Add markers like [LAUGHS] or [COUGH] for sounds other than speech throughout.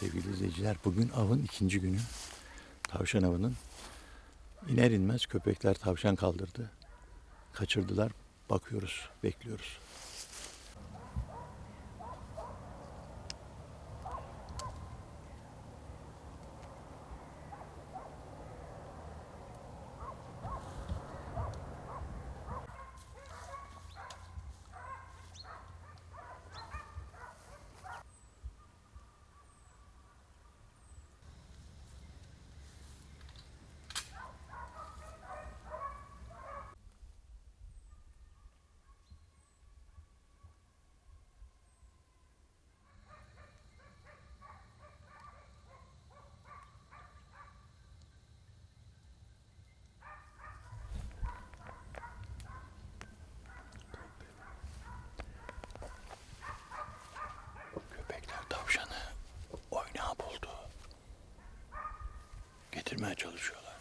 Sevgili izleyiciler bugün avın ikinci günü. Tavşan avının. İner inmez köpekler tavşan kaldırdı. Kaçırdılar. Bakıyoruz, bekliyoruz. Köpekler tavşanı oynağı buldu. Getirmeye çalışıyorlar.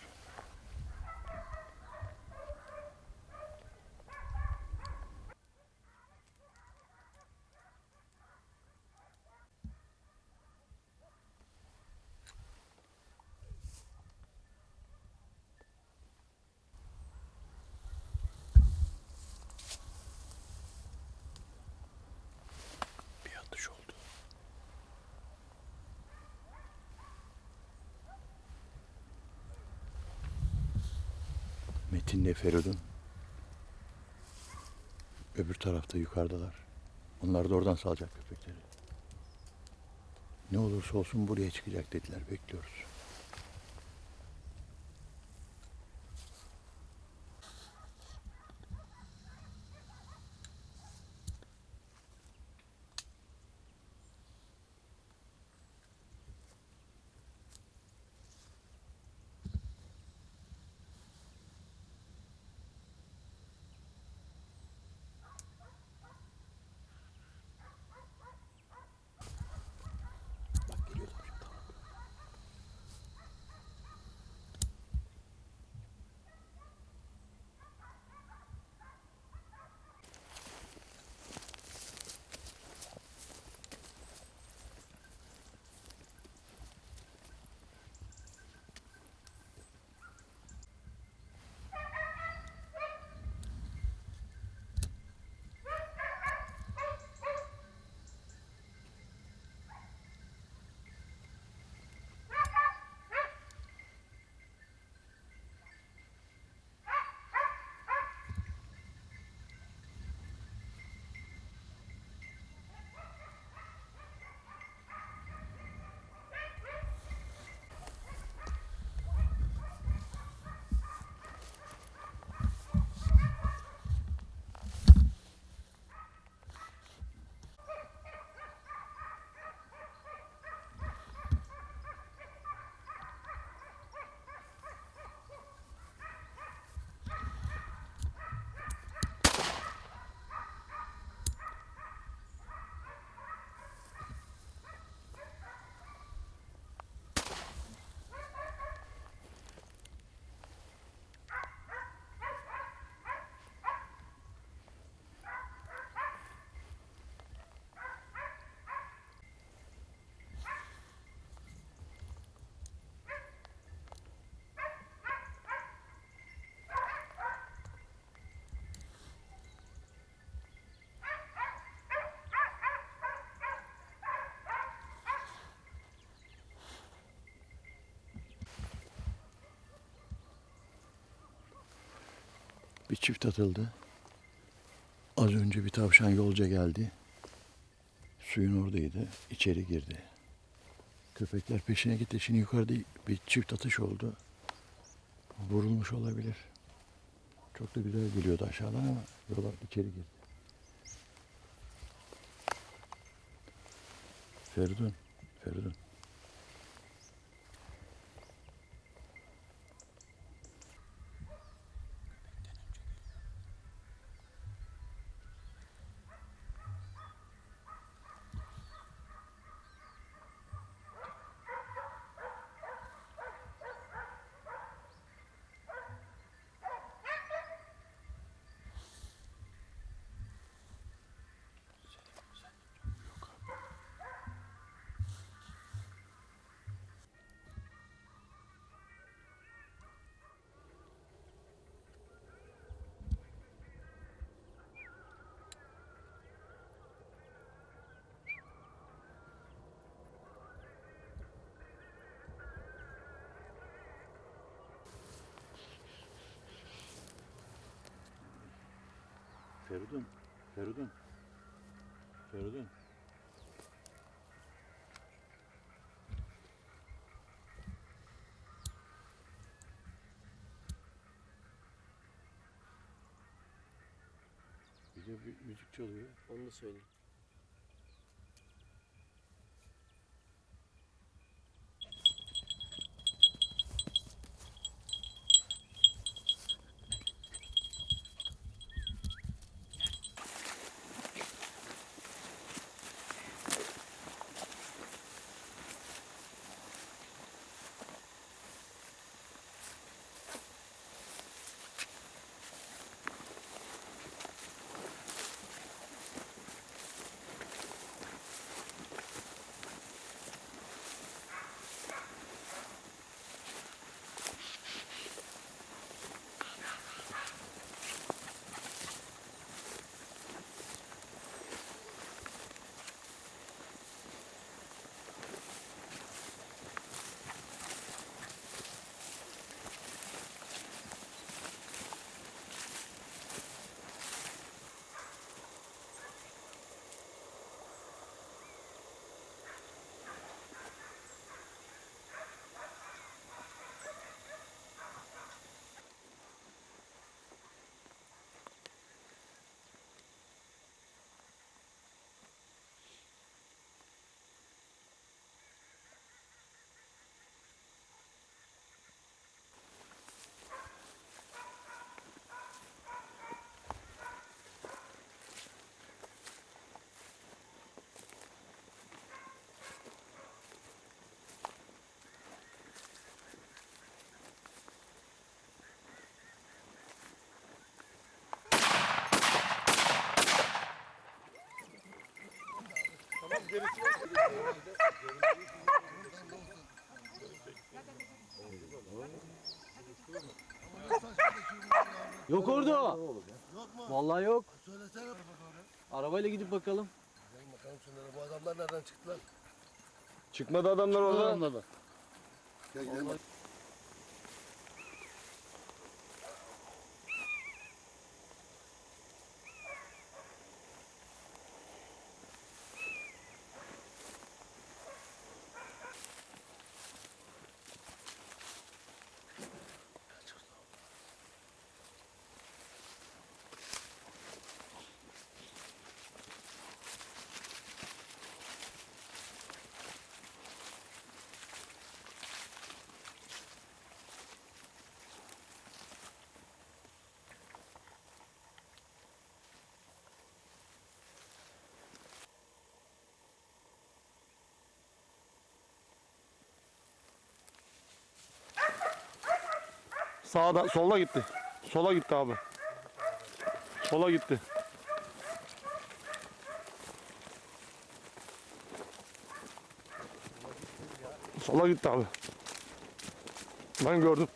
Bir atış oldu. Metin'le Feridun öbür tarafta yukarıdalar. Onlar da oradan salacak köpekleri. Ne olursa olsun buraya çıkacak dediler. Bekliyoruz. Bir çift atıldı. Az önce bir tavşan yolca geldi. Suyun oradaydı. İçeri girdi. Köpekler peşine gitti. Şimdi yukarıda bir çift atış oldu. Vurulmuş olabilir. Çok da güzel geliyordu aşağıdan ama yola içeri girdi. Feridun, Feridun. Feridun. Feridun. Feridun. Bir de bir müzik çalıyor. Onu da söyleyeyim. Yok orada. Yok mu? Vallahi yok. Söylesene. Arabayla gidip bakalım. Gidelim bakalım şunlara. Bu adamlar nereden çıktılar? Çıkmadı adamlar orada. Gel gidelim. Sağda, sola gitti. Sola gitti abi. Sola gitti. Sola gitti abi. Ben gördüm.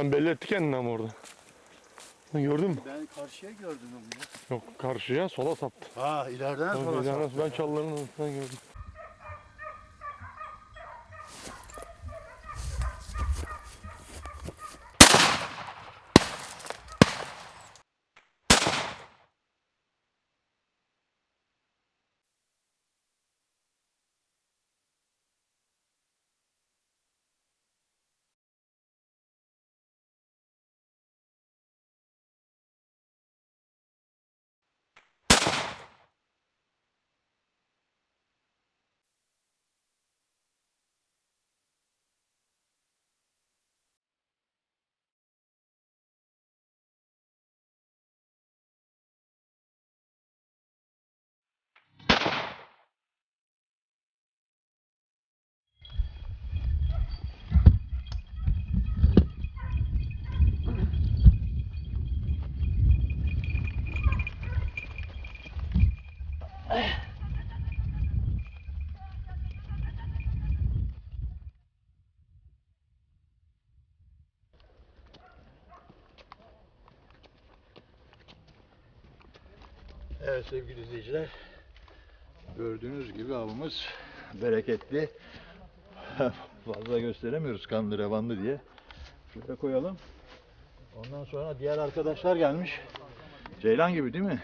Sen belli etti kendini ama orada. Sen gördün mü? Ben karşıya gördüm onu ya. Yok karşıya sola saptı. Ha ileriden sonra. yani ben çalıların arasından gördüm. Evet sevgili izleyiciler, gördüğünüz gibi avımız bereketli. [LAUGHS] Fazla gösteremiyoruz kanlı revanlı diye. Şöyle koyalım. Ondan sonra diğer arkadaşlar gelmiş. Ceylan gibi değil mi?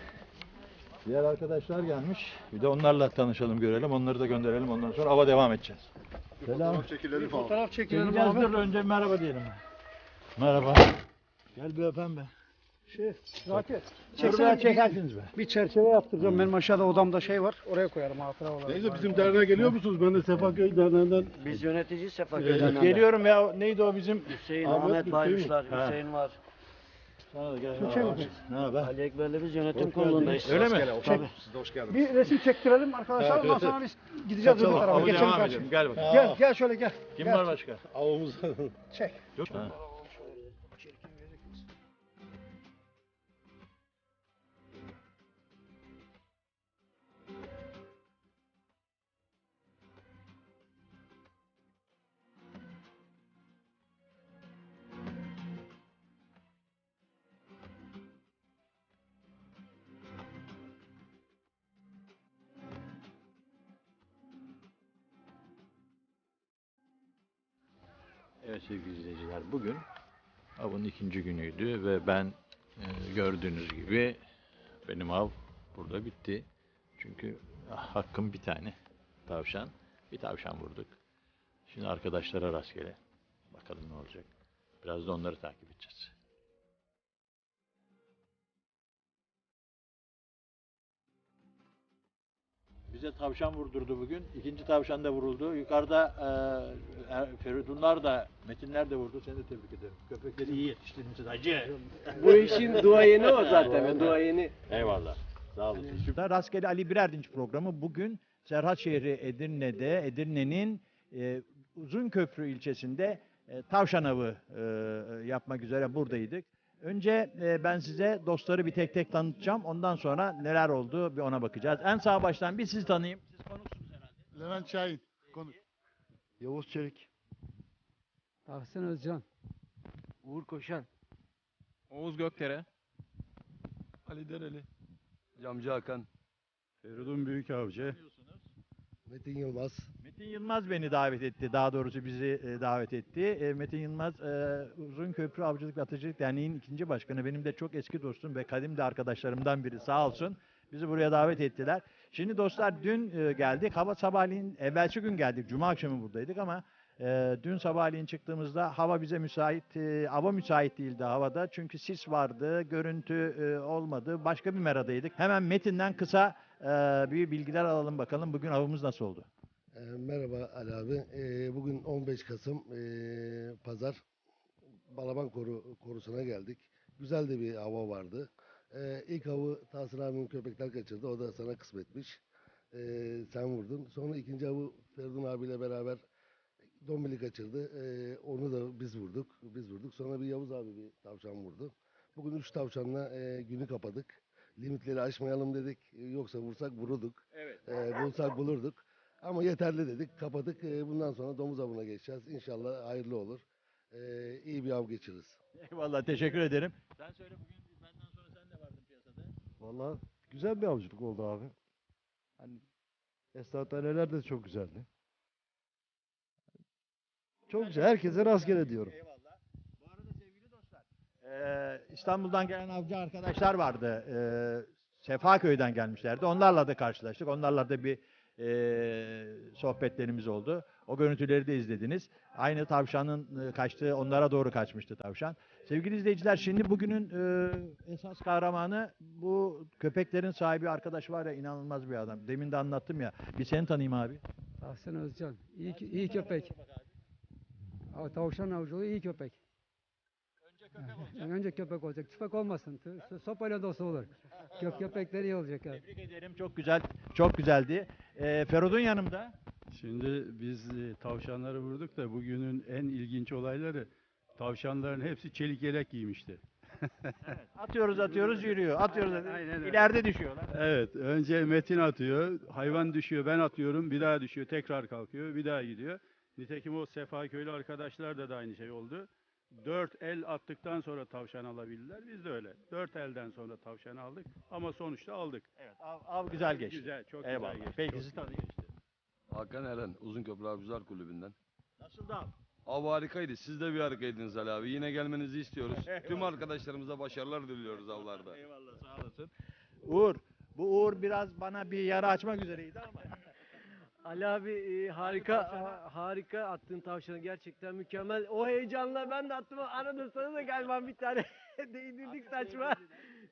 Diğer arkadaşlar gelmiş. Bir de onlarla tanışalım, görelim. Onları da gönderelim. Ondan sonra ava devam edeceğiz. Selam. çekilelim falan. Fotoğraf çekelim Çekeceğiz abi. dur önce merhaba diyelim. Merhaba. Gel bir öpem be. Şey, Raket. Çeksene çekersiniz be. Bir çerçeve yaptıracağım. Benim aşağıda odamda şey var. Oraya koyarım hatıra olarak. Neyse bizim derneğe geliyor musunuz? Ben de Sefaköy Derneği'nden Biz yönetici Sefa Geliyorum ya. Neydi o bizim? Hüseyin, Ahmet Ahmet, Ha. Hüseyin var. Tuğçe mi? Ne haber? Ali Ekber'le biz yönetim kurulundayız. Öyle mi? Tabii. Bir resim çektirelim arkadaşlar. Ondan sonra biz gideceğiz öbür tarafa. Geçelim edelim. Gel bakalım. Gel gel şöyle gel. Kim Gel. var başka? avımız Çek. Yok. Evet sevgili izleyiciler bugün avın ikinci günüydü ve ben e, gördüğünüz gibi benim av burada bitti. Çünkü ah, hakkım bir tane tavşan. Bir tavşan vurduk. Şimdi arkadaşlara rastgele. Bakalım ne olacak. Biraz da onları takip edeceğiz. Bize tavşan vurdurdu bugün. İkinci tavşan da vuruldu. Yukarıda e, er- Feridunlar da, Metinler de vurdu. Seni de tebrik ederim. Köpekleri iyi yetiştirmişsin hacı. Bu işin duayeni o zaten. duayeni. Eyvallah. Sağ olun. Rastgele Ali Birerdinç programı bugün Serhat şehri Edirne'de, Edirne'nin e, Uzunköprü ilçesinde e, tavşan avı e, yapmak üzere buradaydık. Önce e, ben size dostları bir tek tek tanıtacağım. Ondan sonra neler oldu bir ona bakacağız. En sağ baştan bir sizi tanıyayım. Siz konuksunuz herhalde. Levent Şahin. Konu. Yavuz Çelik. Tahsin Özcan. Uğur Koşan. Oğuz Gökdere. Ali Dereli. Camcı Hakan. Feridun Büyükavcı. Metin Yılmaz. Metin Yılmaz beni davet etti. Daha doğrusu bizi e, davet etti. E, Metin Yılmaz e, Uzun Köprü Avcılık ve Atıcılık Derneği'nin ikinci başkanı. Benim de çok eski dostum ve kadim de arkadaşlarımdan biri. Sağ olsun. Bizi buraya davet ettiler. Şimdi dostlar dün geldik. Hava sabahleyin, evvelsi gün geldik. Cuma akşamı buradaydık ama dün sabahleyin çıktığımızda hava bize müsait, hava müsait değildi havada. Çünkü sis vardı, görüntü olmadı. Başka bir meradaydık. Hemen Metin'den kısa e, bir bilgiler alalım bakalım. Bugün avımız nasıl oldu? Ee, merhaba Ali abi. Ee, bugün 15 Kasım ee, Pazar Balaban Koru, Korusu'na geldik. Güzel de bir hava vardı. Ee, ilk avı Tahsin abinin köpekler kaçırdı. O da sana kısmetmiş. Ee, sen vurdun. Sonra ikinci avı Feridun abiyle beraber Dombili kaçırdı. Ee, onu da biz vurduk. Biz vurduk. Sonra bir Yavuz abi bir tavşan vurdu. Bugün üç tavşanla ee, günü kapadık. Limitleri aşmayalım dedik. Yoksa vursak vururduk. Evet. Ee, bulsak bulurduk. Ama yeterli dedik, kapadık. Ee, bundan sonra domuz avına geçeceğiz. İnşallah hayırlı olur. Ee, iyi bir av geçiririz. Eyvallah teşekkür ederim. Sen söyle bugün benden sonra sen de vardın piyasada. Vallahi güzel bir avcılık oldu abi. Hani estağfurullah de çok güzeldi. Çok güzel. Herkese rastgele diyorum. Eyvallah. Bu arada sevgili dostlar. Ee, İstanbul'dan gelen avcı arkadaşlar vardı. Ee, Sefaköy'den gelmişlerdi. Onlarla da karşılaştık. Onlarla da bir e, sohbetlerimiz oldu. O görüntüleri de izlediniz. Aynı tavşanın e, kaçtığı, onlara doğru kaçmıştı tavşan. Sevgili izleyiciler şimdi bugünün e, esas kahramanı bu köpeklerin sahibi arkadaş var ya inanılmaz bir adam. Demin de anlattım ya. Bir seni tanıyayım abi. Tahsin Özcan. İyi, iyi köpek. Av- Tavşan avcılığı iyi köpek. Yani önce köpek olacak. Tüfek olmasın. Tü- Sopayla da olsa olur. Kö köpekler iyi olacak. Evet. Tebrik ederim. Çok güzel. Çok güzeldi. E, Ferodun yanımda. Şimdi biz e, tavşanları vurduk da bugünün en ilginç olayları tavşanların hepsi çelik yelek giymişti. Atıyoruz atıyoruz yürüyor. Atıyoruz Aynen, atıyoruz. İleride düşüyorlar. Evet, önce Metin atıyor, hayvan düşüyor, ben atıyorum, bir daha düşüyor, tekrar kalkıyor, bir daha gidiyor. Nitekim o Sefaköylü arkadaşlar da, da aynı şey oldu. Dört el attıktan sonra tavşan alabilirler. Biz de öyle. Dört elden sonra tavşan aldık ama sonuçta aldık. Evet, av, av güzel geçti. Güzel, çok Eyvallah. güzel geçti. Peki sizi geçti. Hakan Eren, Uzunköprü Avcılar Kulübü'nden. Nasıl da? Av harikaydı. Siz de bir harikaydınız Ali abi. Yine gelmenizi istiyoruz. Tüm arkadaşlarımıza başarılar diliyoruz avlarda. Eyvallah sağ olasın. Uğur, bu Uğur biraz bana bir yara açmak üzereydi ama. Ali abi e, harika ha- harika attın tavşanı gerçekten mükemmel. O heyecanla ben de attım. Arada sana da galiba bir tane [LAUGHS] değdirdik saçma.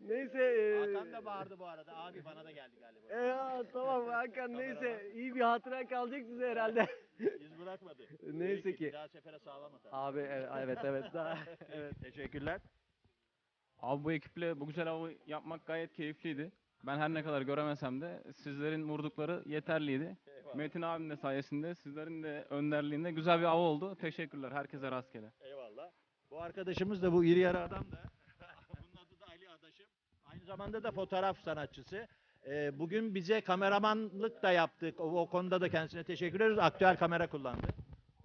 Neyse. e, Hakan da bağırdı bu arada. Abi bana da geldi galiba. e, ha, tamam Hakan neyse iyi bir hatıra kalacak size herhalde. [LAUGHS] Biz bırakmadı. [LAUGHS] Neyse ki. Bir daha sefere sağlam atar. Abi evet evet evet daha evet. Teşekkürler. Abi bu ekiple bu güzel avı yapmak gayet keyifliydi. Ben her ne kadar göremesem de sizlerin vurdukları yeterliydi. Metin abinin de sayesinde, sizlerin de önderliğinde güzel bir av oldu. Teşekkürler. Herkese rastgele. Eyvallah. Bu arkadaşımız da bu iri yarı adam da. [LAUGHS] Bunun adı da Ali Adaşım. Aynı zamanda da fotoğraf sanatçısı. Ee, bugün bize kameramanlık da yaptık. O, o konuda da kendisine teşekkür ediyoruz. Aktüel kamera kullandı.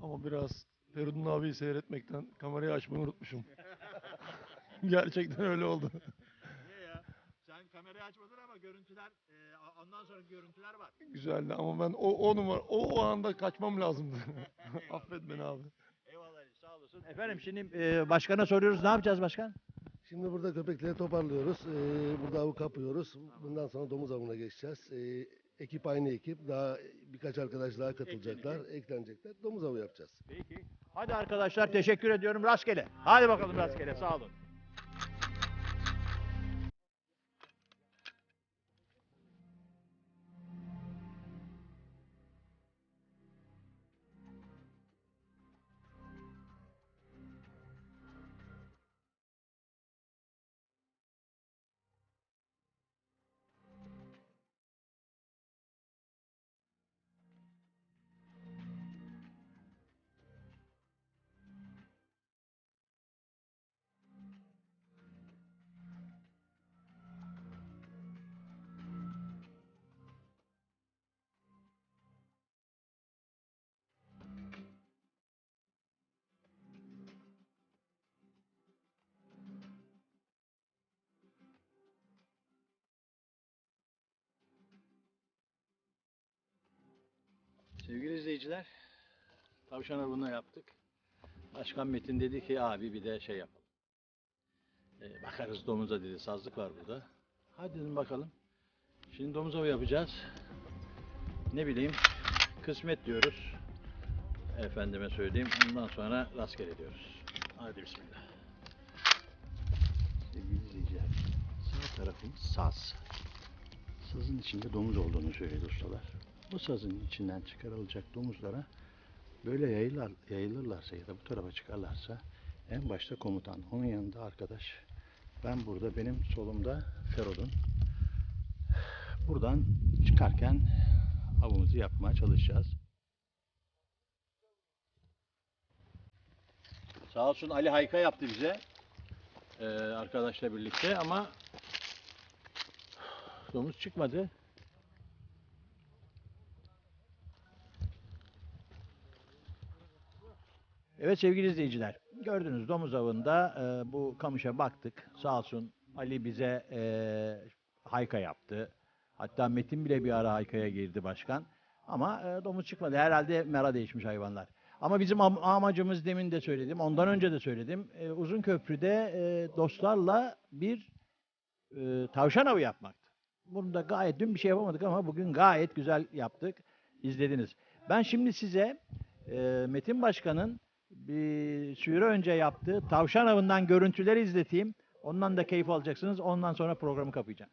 Ama biraz Feridun abiyi seyretmekten kamerayı açmayı unutmuşum. [LAUGHS] Gerçekten öyle oldu. Açmadın ama görüntüler, e, ondan sonra görüntüler var. Güzeldi ama ben o, o numara o, o anda kaçmam lazımdı. [LAUGHS] [LAUGHS] Affet beni abi. Eyvallah Ali, sağ olasın. Efendim şimdi e, başkana soruyoruz. Ne yapacağız başkan? Şimdi burada köpekleri toparlıyoruz. Ee, burada avı kapıyoruz. Bundan sonra domuz avına geçeceğiz. Ee, ekip aynı ekip. Daha birkaç arkadaş daha katılacaklar. Eklenecekler. Domuz avı yapacağız. Peki. Hadi arkadaşlar teşekkür ediyorum. Rastgele. Hadi bakalım rastgele. Sağ olun. Sevgili izleyiciler, tavşan avını yaptık. Başkan Metin dedi ki abi bir de şey yapalım. Ee, bakarız domuza dedi, sazlık var burada. Hadi dedim bakalım. Şimdi domuz avı yapacağız. Ne bileyim, kısmet diyoruz. Efendime söyleyeyim, ondan sonra rastgele diyoruz. Hadi bismillah. Sevgili izleyiciler, sağ tarafımız saz. Sazın içinde domuz olduğunu söyledi ustalar. Bu sazın içinden çıkarılacak domuzlara böyle yayılır, yayılırlarsa ya da bu tarafa çıkarlarsa en başta komutan, onun yanında arkadaş. Ben burada benim solumda Ferod'un. Buradan çıkarken avımızı yapmaya çalışacağız. Sağ olsun Ali Hayka yaptı bize. Ee, arkadaşla birlikte ama domuz çıkmadı. Evet sevgili izleyiciler. Gördünüz domuz avında e, bu kamışa baktık. Sağ olsun Ali bize e, hayka yaptı. Hatta Metin bile bir ara haykaya girdi başkan. Ama e, domuz çıkmadı. Herhalde mera değişmiş hayvanlar. Ama bizim am- amacımız demin de söyledim. Ondan önce de söyledim. E, Uzun Köprü'de e, dostlarla bir e, tavşan avı yapmaktı. Bunu da gayet dün bir şey yapamadık ama bugün gayet güzel yaptık. İzlediniz. Ben şimdi size e, Metin Başkan'ın bir süre önce yaptığı tavşan avından görüntüleri izleteyim. Ondan da keyif alacaksınız. Ondan sonra programı kapayacağım.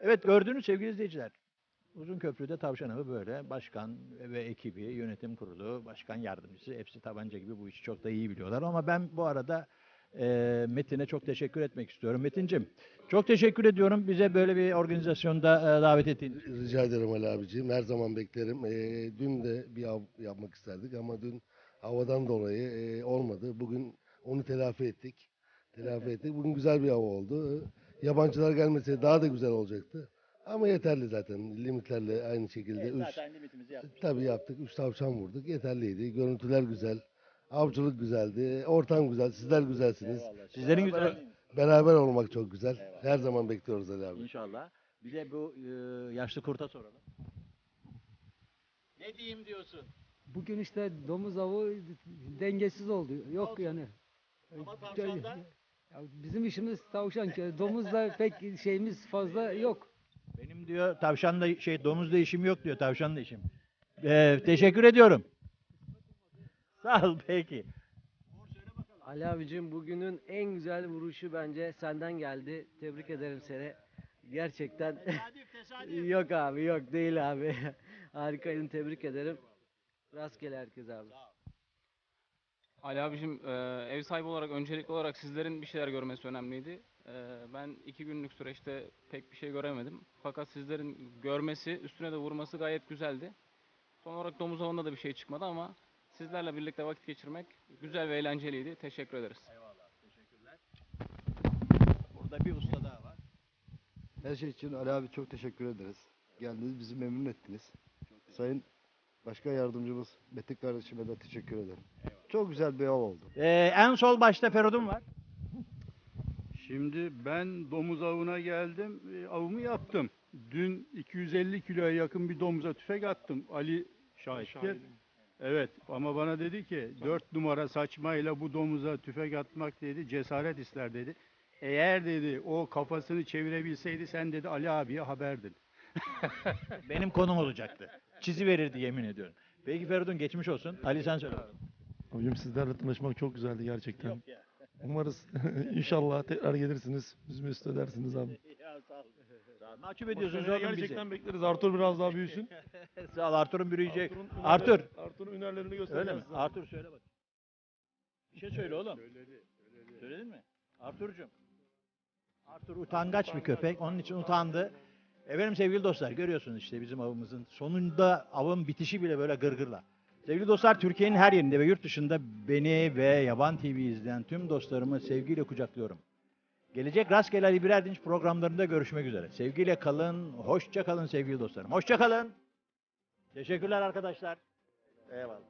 Evet gördüğünüz sevgili izleyiciler. Uzun Köprü'de tavşan avı böyle. Başkan ve ekibi, yönetim kurulu, başkan yardımcısı hepsi tabanca gibi bu işi çok da iyi biliyorlar. Ama ben bu arada e, Metin'e çok teşekkür etmek istiyorum. Metin'cim çok teşekkür ediyorum bize böyle bir organizasyonda e, davet ettiğin için. Rica ederim Ali abiciğim. Her zaman beklerim. Ee, dün de bir av yapmak isterdik ama dün havadan dolayı e, olmadı. Bugün onu telafi ettik. Telafi ettik. Bugün güzel bir av oldu. Yabancılar gelmese daha da güzel olacaktı. Ama yeterli zaten. Limitlerle aynı şekilde. üç, Zaten limitimizi yaptık. tabii yaptık. Üç tavşan vurduk. Yeterliydi. Görüntüler güzel. Avcılık güzeldi. Ortam güzel. Sizler güzelsiniz. Sizlerin güzel. Beraber olmak çok güzel. Her zaman bekliyoruz Ali abi. İnşallah. Bir de bu e, yaşlı kurta soralım. Ne diyeyim diyorsun? Bugün işte domuz avı dengesiz oldu. Yok Olsun. yani. Ama tavşanda Ya bizim işimiz tavşan. Domuzla pek şeyimiz fazla yok. benim diyor tavşanla şey domuzla işim yok diyor tavşanla işim. Ee, teşekkür ediyorum. Sağ ol peki. Ali abicim bugünün en güzel vuruşu bence senden geldi. Tebrik ederim seni. Gerçekten yok abi yok değil abi. Harikaydın tebrik ederim. Rastgele herkes abi. Ali abicim e, ev sahibi olarak öncelikli olarak sizlerin bir şeyler görmesi önemliydi. E, ben iki günlük süreçte pek bir şey göremedim. Fakat sizlerin görmesi, üstüne de vurması gayet güzeldi. Son olarak domuz avında da bir şey çıkmadı ama sizlerle birlikte vakit geçirmek güzel ve eğlenceliydi. Teşekkür ederiz. Burada bir usta daha var. Her şey için Ali abi çok teşekkür ederiz. Geldiniz bizi memnun ettiniz. Sayın Başkan Yardımcımız Metin kardeşime de teşekkür ederim. Çok güzel bir av oldu. Ee, en sol başta Feridun var. Şimdi ben domuz avına geldim, e, avımı yaptım. Dün 250 kiloya yakın bir domuza tüfek attım. Ali şahittir. Evet ama bana dedi ki 4 numara saçmayla bu domuza tüfek atmak dedi cesaret ister dedi. Eğer dedi o kafasını çevirebilseydi sen dedi Ali abiye haberdin. [LAUGHS] Benim konum olacaktı. Çizi verirdi yemin ediyorum. Peki Feridun geçmiş olsun. Ali sen söyle. Abicim sizlerle tanışmak çok güzeldi gerçekten. Yok ya. Umarız [LAUGHS] inşallah tekrar gelirsiniz. Bizi mesut edersiniz abi. [LAUGHS] Ya sağ ol. Sağ ol. Mahcup ediyorsunuz Seneye oğlum bizi. gerçekten bekleriz. Artur biraz daha büyüsün. [LAUGHS] Sağ ol Artur'un bürüyecek. Artur'un Artur. Artur'un hünerlerini Öyle mi? size. Artur söyle bak. Bir şey söyle oğlum. Söyledin mi? Arturcuğum. Artur utangaç bir köpek. Onun için utandı. Efendim sevgili dostlar görüyorsunuz işte bizim avımızın sonunda avın bitişi bile böyle gırgırla. Sevgili dostlar Türkiye'nin her yerinde ve yurt dışında beni ve Yaban TV izleyen tüm dostlarımı sevgiyle kucaklıyorum. Gelecek Rastgele Ali Birer Dinç programlarında görüşmek üzere. Sevgiyle kalın, hoşça kalın sevgili dostlarım. Hoşça kalın. Teşekkürler arkadaşlar. Eyvallah.